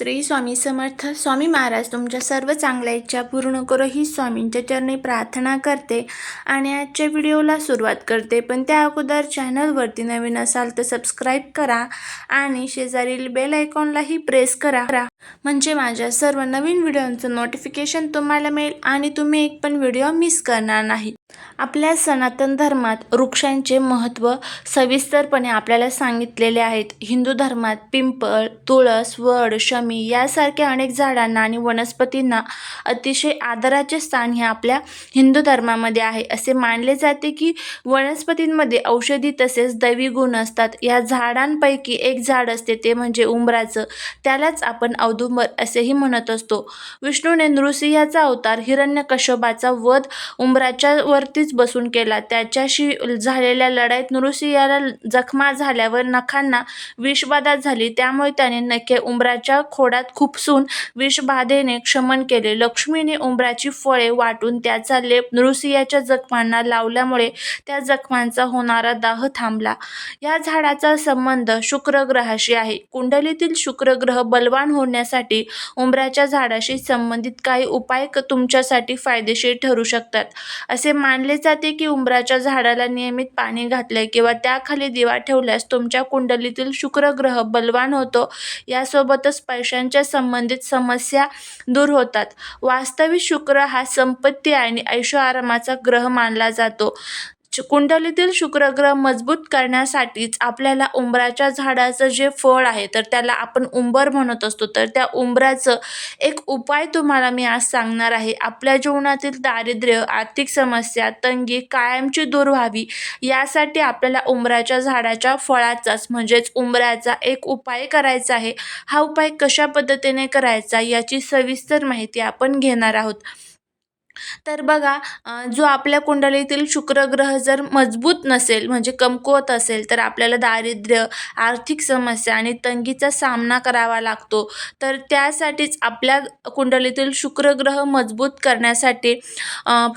श्री स्वामी समर्थ. स्वामी महाराज तुमच्या सर्व चांगल्या इच्छा पूर्ण करो ही स्वामींच्या चरणी प्रार्थना करते आणि आजच्या व्हिडिओला सुरुवात करते. पण त्या अगोदर चॅनलवरती नवीन असाल तर सबस्क्राईब करा आणि शेजारील बेल आयकॉनलाही प्रेस करा. म्हणजे माझ्या सर्व नवीन व्हिडिओंचं नोटिफिकेशन तुम्हाला मिळेल आणि तुम्ही एक पण व्हिडिओ मिस करणार नाही. आपल्या सनातन धर्मात वृक्षांचे महत्त्व सविस्तरपणे आपल्याला सांगितलेले आहेत. हिंदू धर्मात पिंपळ तुळस वड शमी यासारख्या अनेक झाडांना आणि वनस्पतींना अतिशय आदराचे स्थान हे आपल्या हिंदू धर्मामध्ये आहे. असे मानले जाते की वनस्पतींमध्ये औषधी तसेच दैवी गुण असतात. या झाडांपैकी एक झाड असते ते म्हणजे उंबराचं. त्यालाच आपण औदुंबर असेही म्हणत असतो. विष्णूने नृसिंहाचा अवतार हिरण्यकश्यपाचा वध उंबराच्या वरतीच बसून केला. त्याच्याशी झालेल्या लढाईत नृसिंहाला जखमा झाल्यावर नखांना विषबाधा झाली. त्यामुळे त्याने नखे उंबराच्या खोडात खुपसून विषबाधेने क्षमन केले. लक्ष्मीने उंबराची फळे वाटून त्याचा लेप नृसिंहाच्या जखमांना लावल्यामुळे त्या जखमांचा होणारा दाह थांबला. या झाडाचा संबंध शुक्र ग्रहाशी आहे. कुंडलीतील शुक्र ग्रह बलवान करण्यासाठी उंबराच्या झाडाशी संबंधित काही उपाय तुमच्यासाठी फायदेशीर ठरू शकतात. असे मानले जाते की उंबराच्या झाडाला नियमित पाणी घातले किंवा त्याखाली दिवा ठेवल्यास तुमच्या कुंडलीतील शुक्र ग्रह बलवान होतो. यासोबतच पैशांच्या संबंधित समस्या दूर होतात. वास्तविक शुक्र हा संपत्ती आणि ऐशोआरामाचा ग्रह मानला जातो. कुंडलीतील शुक्रग्रह मजबूत करण्यासाठीच आपल्याला उंबराच्या झाडाचं जे फळ आहे तर त्याला आपण उंबर म्हणत असतो. तर त्या उंबराचं एक उपाय तुम्हाला मी आज सांगणार आहे. आपल्या जीवनातील दारिद्र्य आर्थिक समस्या तंगी कायमची दूर व्हावी यासाठी आपल्याला उंबराच्या झाडाच्या फळाचाच म्हणजेच उंबराचा एक उपाय करायचा आहे. हा उपाय कशा पद्धतीने करायचा याची सविस्तर माहिती आपण घेणार आहोत. तर बघा जो आपल्या कुंडलीतील शुक्र ग्रह जर मजबूत नसेल म्हणजे कमकुवत असेल तर आपल्याला दारिद्र्य आर्थिक समस्या आणि तंगीचा सामना करावा लागतो. तर त्यासाठीच आपल्या कुंडलीतील शुक्र ग्रह मजबूत करण्यासाठी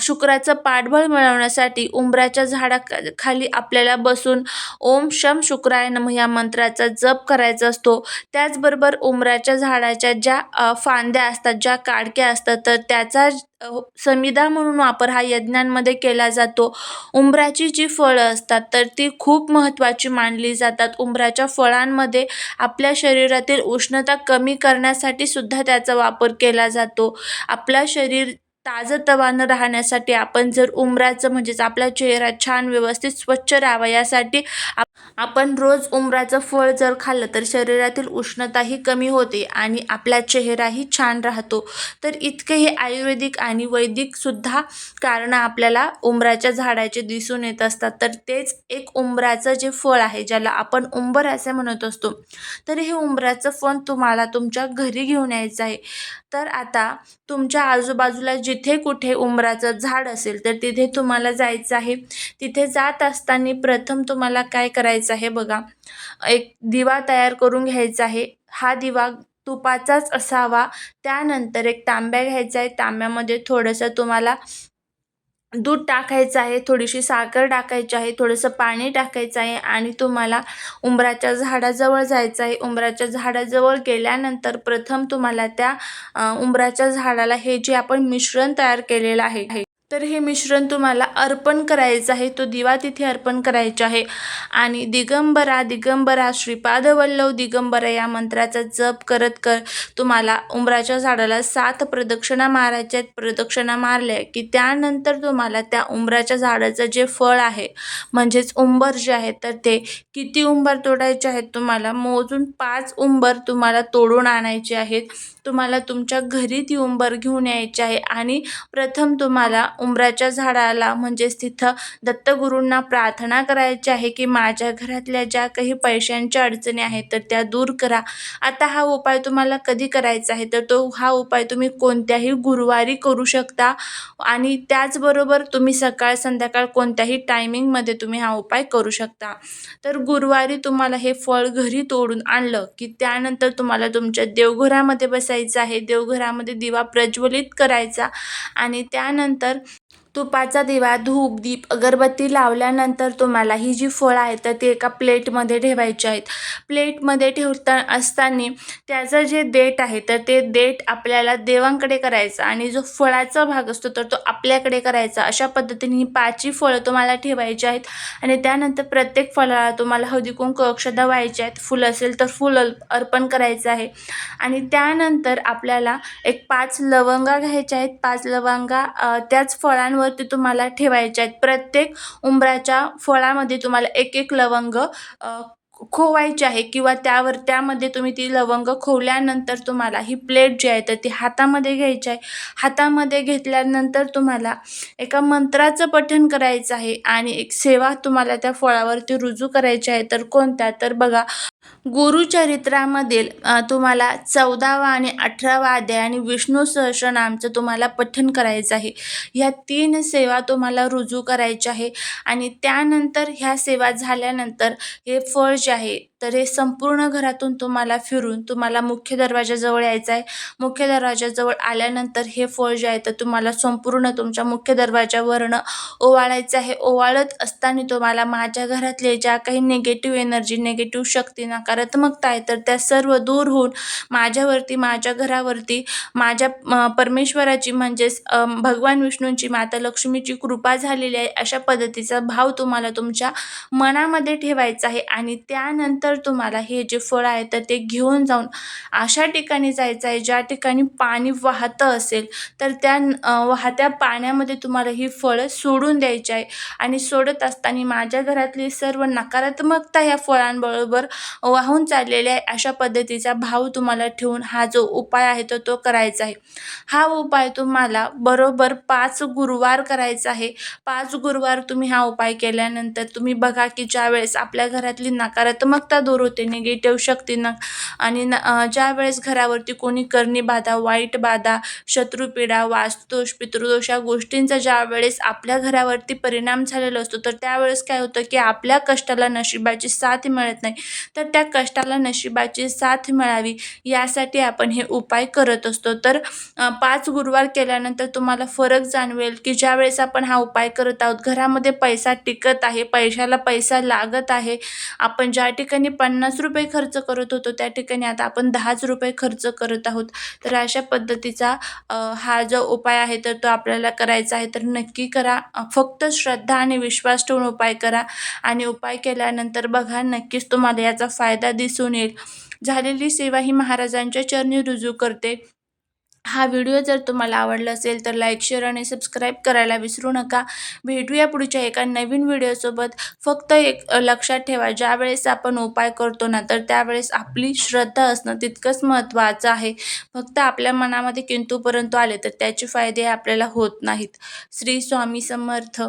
शुक्राचं पाठबळ मिळवण्यासाठी उंबराच्या झाडा खाली आपल्याला बसून ओम शम शुक्राय नम या मंत्राचा जप करायचा असतो. त्याचबरोबर उंबराच्या झाडाच्या ज्या फांद्या असतात ज्या काडक्या असतात तर त्याचा हो, समिधा म्हणून वापर हा यज्ञांमध्ये केला जातो. उंबराची जी फळं असतात तर ती खूप महत्त्वाची मानली जातात. उंबराच्या फळांमध्ये आपल्या शरीरातील उष्णता कमी करण्यासाठी सुद्धा त्याचा वापर केला जातो. आपला शरीर ताजंतवानं राहण्यासाठी आपण जर उंबराचं म्हणजेच आपला चेहरा छान व्यवस्थित स्वच्छ राहावा यासाठी आपण रोज उंबराचं फळ जर खाल्लं तर शरीरातील उष्णताही कमी होते आणि आपला चेहराही छान राहतो. तर इतके हे आयुर्वेदिक आणि वैदिकसुद्धा कारणं आपल्याला उंबराच्या झाडाचे दिसून येत असतात. तर तेच एक उंबराचं जे फळ आहे ज्याला आपण उंबर असे म्हणत असतो. तर हे उंबराचं फळ तुम्हाला तुमच्या घरी घेऊन यायचं आहे. तर आता तुमच्या आजूबाजूला जिथे कुठे उंबराचं झाड असेल तर तिथे तुम्हाला जायचं आहे. तिथे जात असताना प्रथम तुम्हाला काय करायचं आहे बघा. एक दिवा तयार करून घ्यायचा आहे. हा दिवा तुपाचाच असावा. त्यानंतर एक तांब्या घ्यायचा आहे. तांब्यामध्ये थोडंसं तुम्हाला दूध टाकायचं आहे थोडीशी साखर टाकायची आहे थोडंसं पाणी टाकायचं आहे आणि तुम्हाला उंबराच्या झाडाजवळ जायचं आहे. उंबराच्या झाडाजवळ गेल्यानंतर प्रथम तुम्हाला त्या उंबराच्या झाडाला हे जे आपण मिश्रण तयार केलेलं आहे तर हे मिश्रण तुम्हाला अर्पण करायचं आहे. तो दिवा तिथे अर्पण करायचा आहे. आणि दिगंबरा दिगंबरा श्रीपाद वल्लव दिगंबरा या मंत्राचा जप करत कर. तुम्हाला उंबराच्या झाडाला सात प्रदक्षिणा मारायच्या आहेत. प्रदक्षिणा मारल्या की त्यानंतर तुम्हाला त्या उंबराच्या झाडाचं जे फळ आहे म्हणजेच उंबर जे आहे तर ते किती उंबर तोडायचे आहेत? तुम्हाला मोजून पाच उंबर तुम्हाला तोडून आणायचे आहेत. तुम्हाला तुमच्या घरी ती उंबर घेऊन यायची आहे. आणि प्रथम तुम्हाला उंबराच्या झाडाला म्हणजेच तिथं दत्तगुरूंना प्रार्थना करायची आहे की माझ्या घरातल्या ज्या काही पैशांच्या अडचणी आहेत तर त्या दूर करा. आता हा उपाय तुम्हाला कधी करायचा आहे? तर तो हा उपाय तुम्ही कोणत्याही गुरुवारी करू शकता. आणि त्याचबरोबर तुम्ही सकाळ संध्याकाळ कोणत्याही टायमिंगमध्ये तुम्ही हा उपाय करू शकता. तर गुरुवारी तुम्हाला हे फळ घरी तोडून आणलं की त्यानंतर तुम्हाला तुमच्या देवघरामध्ये बसायचं आहे देवघरामध्ये दिवा प्रज्वलित करायचा आणि त्यानंतर तुपाचा दिवा धूप दीप अगरबत्ती लावल्यानंतर तुम्हाला ही जी फळं आहेत तर ती एका प्लेटमध्ये ठेवायची आहेत. प्लेटमध्ये ठेवता असताना त्याचं जे देठ आहे तर ते देठ आपल्याला देवांकडे करायचं आणि जो फळाचा भाग असतो तर तो आपल्याकडे करायचा. अशा पद्धतीने ही पाचही फळं तुम्हाला ठेवायची आहेत आणि त्यानंतर प्रत्येक फळाला तुम्हाला हळदी कुंकू अक्षदा व्हायचे आहेत. फुल असेल तर फुल अर्पण करायचं आहे. आणि त्यानंतर आपल्याला एक पाच लवंगा घ्यायच्या आहेत. पाच लवंगा त्याच फळांवर फळांवरती तुम्हाला ठेवायच्या आहेत. प्रत्येक उंबराच्या फळामध्ये तुम्हाला एक एक लवंग खोवायची आहे किंवा त्यावर त्यामध्ये तुम्ही ती लवंग खोवल्यानंतर तुम्हाला ही प्लेट जी आहे तर ती हातामध्ये घ्यायची आहे. हातामध्ये घेतल्यानंतर तुम्हाला एका मंत्राचं पठण करायचं आहे आणि एक सेवा तुम्हाला त्या फळावरती रुजू करायची आहे. तर कोणत्या? तर बघा गुरुचरित्रामधील तुम्हाला चौदावा आणि अठरावा अध्याय आणि विष्णू सहस्रनामचं तुम्हाला पठण करायचं आहे. ह्या तीन सेवा तुम्हाला रुजू करायच्या आहे आणि त्यानंतर ह्या सेवा झाल्यानंतर हे फळ जे आहे तर हे संपूर्ण घरातून तुम्हाला फिरून तुम्हाला मुख्य दरवाजाजवळ यायचं आहे. मुख्य दरवाजाजवळ आल्यानंतर हे फळ जे आहे तर तुम्हाला संपूर्ण तुमच्या मुख्य दरवाजावरनं ओवाळायचं आहे. ओवाळत असताना तुम्हाला माझ्या घरातले ज्या काही निगेटिव्ह एनर्जी निगेटिव्ह शक्ती नकारात्मकता आहे तर त्या सर्व दूर होऊन माझ्यावरती माझ्या घरावरती माझ्या परमेश्वराची म्हणजेच भगवान विष्णूंची माता लक्ष्मीची कृपा झालेली आहे अशा पद्धतीचा भाव तुम्हाला तुमच्या मनामध्ये ठेवायचा आहे. आणि त्यानंतर तुम्हाला हे जे फळ आहे तर ते घेऊन जाऊन अशा ठिकाणी जायचं आहे ज्या ठिकाणी पाणी वाहतं असेल तर त्या वाहत्या पाण्यामध्ये तुम्हाला ही फळं सोडून द्यायची आहे. आणि सोडत असताना माझ्या घरातली सर्व नकारात्मकता ह्या फळांबरोबर वाहून चाललेली आहे अशा पद्धतीचा भाव तुम्हाला ठेवून हा जो उपाय आहे तो तो करायचा आहे. हा उपाय तुम्हाला बरोबर पाच गुरुवार करायचा आहे. पाच गुरुवार तुम्ही हा उपाय केल्यानंतर तुम्ही बघा की ज्यावेळेस आपल्या घरातली नकारात्मकता दूर होते निगेटिव्ह शक्तींना. आणि न अ, ज्यावेळेस घरावरती कोणी करणी बाधा वाईट बाधा शत्रुपीडा वास्तुदोष पितृदोष या गोष्टींचा ज्यावेळेस आपल्या घरावरती परिणाम झालेला असतो तर त्यावेळेस काय होतं की आपल्या कष्टाला नशिबाची साथ मिळत नाही. तर त्या कष्टाला नशिबाची साथ मिळावी यासाठी आपण हे उपाय करत असतो. तर पाच गुरुवार केल्यानंतर तुम्हाला फरक जाणवेल की ज्यावेळेस आपण हा उपाय करत आहोत घरामध्ये पैसा टिकत आहे पैशाला पैसा लागत आहे आपण ज्या ठिकाणी पन्नास रुपये खर्च करत होतो. त्या ठिकाणी आता आपण दहाच रुपये खर्च करत आहोत. तर अशा पद्धतीचा हा जो उपाय आहे तर तो आपल्याला करायचा आहे. तर नक्की करा. फक्त श्रद्धा आणि विश्वास ठेवून उपाय करा. आणि उपाय केल्यानंतर बघा नक्कीच तुम्हाला याचा फायदा दिसून येईल. झालेली सेवा ही महाराजांच्या चरणी रुजू करते. हा व्हिडिओ जर तुम्हाला आवडला असेल तर लाईक शेअर आणि सबस्क्राईब करायला विसरू नका. भेटूया पुढच्या एका नवीन व्हिडिओसोबत. फक्त एक लक्षात ठेवा ज्यावेळेस आपण उपाय करतो ना तर त्यावेळेस आपली श्रद्धा असणं तितकंच महत्त्वाचं आहे. फक्त आपल्या मनामध्ये किंतू परंतु आले तर त्याचे फायदे आपल्याला होत नाहीत. श्री स्वामी समर्थ.